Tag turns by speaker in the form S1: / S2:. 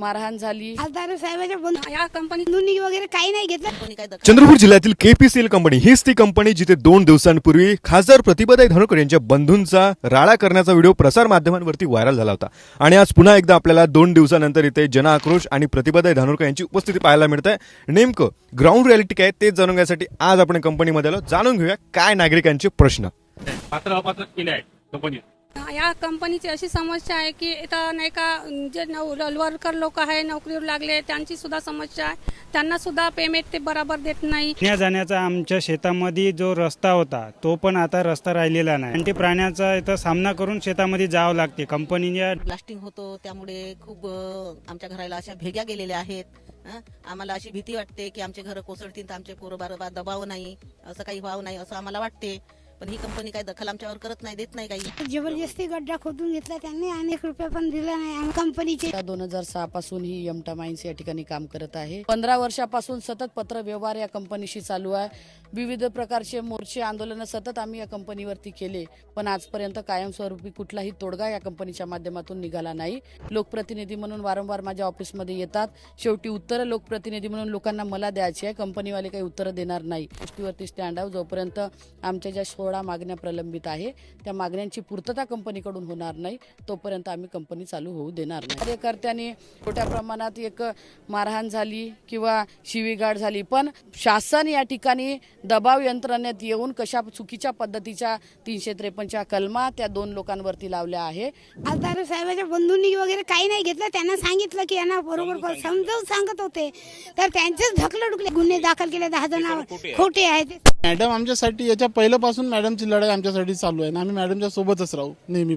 S1: मारहाण झाली.
S2: खासदार साहेबाच्या बंद
S3: या कंपनी
S2: नोंदणी वगैरे काही नाही घेतलं.
S4: चंद्रपूर जिल्ह्यातील केपीसीएल कंपनी हीच ती कंपनी जिथे दोन दिवसांपूर्वी खासदार प्रतिभाताई धनोकर यांच्या बंधूंचा राळा करण्याचा व्हिडिओ प्रसार माध्यमांवरती व्हायरल झाला होता. आणि आज पुन्हा एकदा आपल्याला दोन दिवसानंतर इथे जनआक्रोश आणि प्रतिभाताई धनोरकर यांची उपस्थिती पाहायला मिळत आहे नेमकं ग्राउंड रियालिटी काय तेच जाणून घेण्यासाठी आज आपण कंपनीमध्ये आलो. जाणून घेऊया काय नागरिकांचे प्रश्न.
S5: पात्र अपात्र केले आहेत कंपनीत
S3: या कंपनीची अशी समस्या आहे की इथं नाही का जे वर्कर लोक आहे नोकरीवर लागले त्यांची सुद्धा समस्या आहे. त्यांना सुद्धा पेमेंट ते बरोबर देत नाही.
S6: येण्या जाण्याचा आमच्या शेतामध्ये जो रस्ता होता तो पण आता रस्ता राहिलेला नाही. आणि ते प्राण्याचा इथं सामना करून शेतामध्ये जावं लागते. कंपनीच्या
S7: ब्लास्टिंग होतो त्यामुळे खूप अ, आमच्या घराला अशा भेग्या गेलेल्या आहेत. हं? आम्हाला अशी भीती वाटते की आमचे घर कोसळतील तर आमचे पोरं बार दबाव नाही असं काही व्हावं नाही असं आम्हाला वाटते. पण ही कंपनी काही दखल आमच्यावर करत नाही देत नाही काही.
S2: जबरदस्ती गड्डा खोदून घेतला त्यांनी आणि एक रुपया पण दिला नाही. आम्ही कंपनीचे
S1: दोन हजार सहा पासून ही यमटा माइन्स या ठिकाणी काम करत आहे. पंधरा वर्षापासून सतत पत्र व्यवहार या कंपनीशी चालू आहे. विविध प्रकारचे मोर्चे आंदोलन सतत आम्ही या कंपनीवरती केले. पण आजपर्यंत कायमस्वरूपी कुठलाही तोडगा या कंपनीच्या माध्यमातून निघाला नाही. लोकप्रतिनिधी म्हणून वारंवार माझ्या ऑफिसमध्ये येतात. शेवटी उत्तरं लोकप्रतिनिधी म्हणून लोकांना मला द्यायची आहे. कंपनीवाले काही उत्तरं देणार नाही. गोष्टीवरती स्टँड आहोत जोपर्यंत आमच्या ज्या सोळा मागण्या प्रलंबित आहे. त्या मागण्यांची पूर्तता कंपनीकडून होणार नाही. तोपर्यंत आम्ही कंपनी चालू होऊ देणार नाही. कार्यकर्त्यांनी छोट्या प्रमाणात एक मारहाण झाली किंवा शिवीगाळ झाली. पण शासन या ठिकाणी दबाव यंत्रणेत येऊन कशा चुकीच्या पद्धतीच्या तीनशे त्रेपन्नच्या कलमा त्या दोन लोकांवरती लावल्या आहे.
S2: खासदार साहेबाच्या बंधूंनी वगैरे काही नाही घेतलं. त्यांना सांगितलं की यांना बरोबर पण समजावून सांगत होते. तर त्यांचेच ढकलं डुकले गुन्हे दाखल केले. दहा जणांवर खोटे आहेत.
S8: मॅडम आमच्यासाठी याच्या पहिल्यापासून मॅडमची लढाई आमच्यासाठी चालू आहे आणि आम्ही मॅडमच्या सोबतच राहू नेहमी.